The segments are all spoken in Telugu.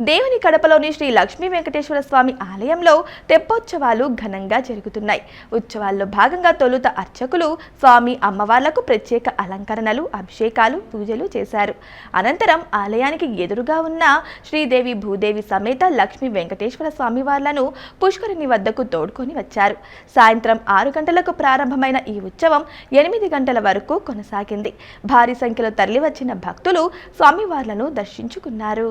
దేవుని కడపలోని శ్రీ లక్ష్మీ వెంకటేశ్వర స్వామి ఆలయంలో తెప్పోత్సవాలు ఘనంగా జరుగుతున్నాయి. ఉత్సవాల్లో భాగంగా తొలుత అర్చకులు స్వామి అమ్మవార్లకు ప్రత్యేక అలంకరణలు అభిషేకాలు పూజలు చేశారు. అనంతరం ఆలయానికి ఎదురుగా ఉన్న శ్రీదేవి భూదేవి సమేత లక్ష్మీ వెంకటేశ్వర స్వామి వార్లను పుష్కరిణి వద్దకు తోడుకొని వచ్చారు. సాయంత్రం ఆరు గంటలకు ప్రారంభమైన ఈ ఉత్సవం ఎనిమిది గంటల వరకు కొనసాగింది. భారీ సంఖ్యలో తరలివచ్చిన భక్తులు స్వామివార్లను దర్శించుకున్నారు.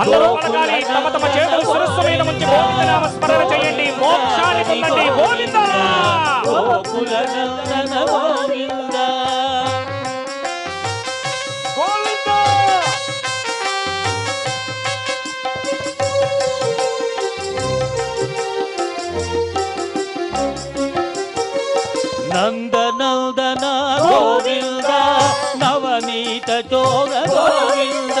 అందరూ పలకాలి తమ తమ చేతులు శిరస్సు మీద ఉంచి గోవిందనామ స్మరణ చేయండి. మోక్షాన్ని పొందండి. గోవింద! గోవింద! నందనందన గోవింద! నవనీత చోర గోవింద!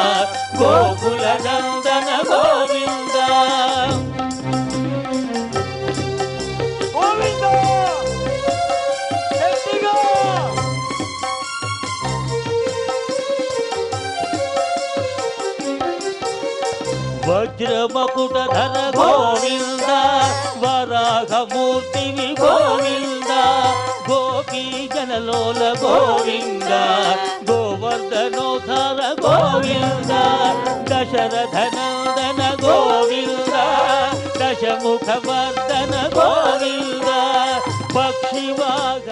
గోకుల నందన గోవింద. వజ్రమకుట ధర గోవింద. గణలోల గోవింద గోవర్ధనోధర గోవింద దశరథనందన గోవింద దశముఖవర్ధన గోవింద పక్షివాగ